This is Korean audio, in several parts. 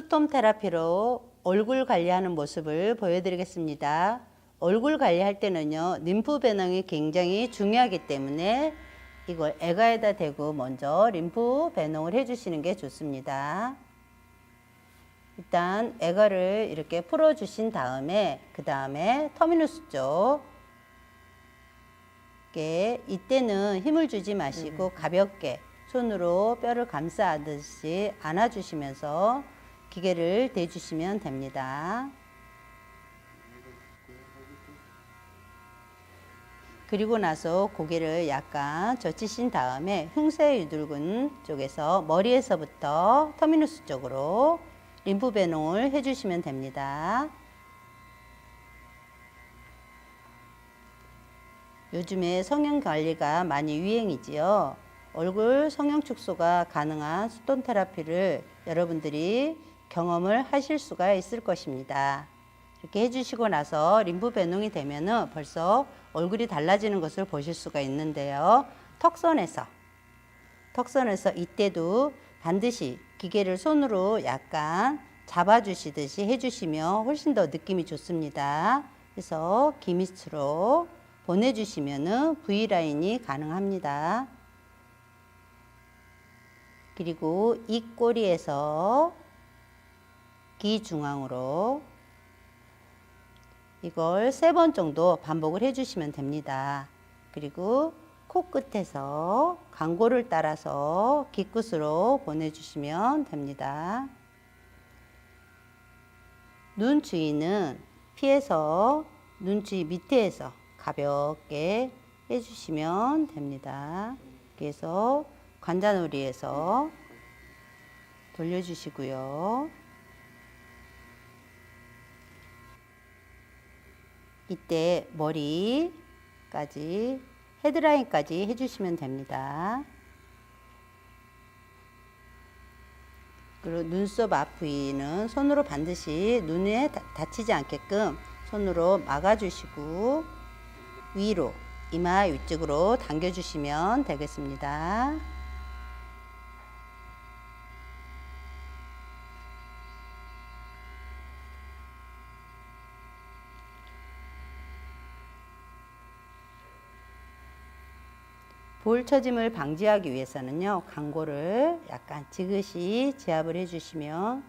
스톰 테라피로 얼굴 관리하는 모습을 보여드리겠습니다. 얼굴 관리할 때는요, 림프 배낭이 굉장히 중요하기 때문에 이걸 애가에다 대고 먼저 림프 배농을 해주시는 게 좋습니다. 일단 애가를 이렇게 풀어주신 다음에 그 다음에 터미누스 쪽 이렇게 이때는 힘을 주지 마시고 가볍게 손으로 뼈를 감싸듯이 안아주시면서 기계를 대주시면 됩니다. 그리고 나서 고개를 약간 젖히신 다음에 흉쇄 유둘근 쪽에서 머리에서부터 터미누스 쪽으로 림프 배농을 해주시면 됩니다. 요즘에 성형 관리가 많이 유행이지요. 얼굴 성형 축소가 가능한 스톤 테라피를 여러분들이 경험을 하실 수가 있을 것입니다. 이렇게 해주시고 나서 림프 배농이 되면은 벌써 얼굴이 달라지는 것을 보실 수가 있는데요. 턱선에서 턱선에서 이때도 반드시 기계를 손으로 약간 잡아주시듯이 해주시면 훨씬 더 느낌이 좋습니다. 그래서 기미스로 보내주시면은 V라인이 가능합니다. 그리고 이 꼬리에서 기중앙으로 이걸 세 번 정도 반복을 해주시면 됩니다. 그리고 코끝에서 광고를 따라서 기끝으로 보내주시면 됩니다. 눈 주위는 피해서 눈 주위 밑에서 가볍게 해주시면 됩니다. 그래서 관자놀이에서 돌려주시고요. 이때 머리까지 헤드라인까지 해주시면 됩니다. 그리고 눈썹 앞 부위는 손으로 반드시 눈에 다- 다치지 않게끔 손으로 막아주시고 위로 이마 위쪽으로 당겨주시면 되겠습니다. 볼 처짐을 방지하기 위해서는요, 광고를 약간 지그시 제압을 해주시면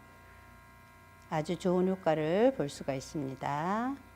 아주 좋은 효과를 볼 수가 있습니다.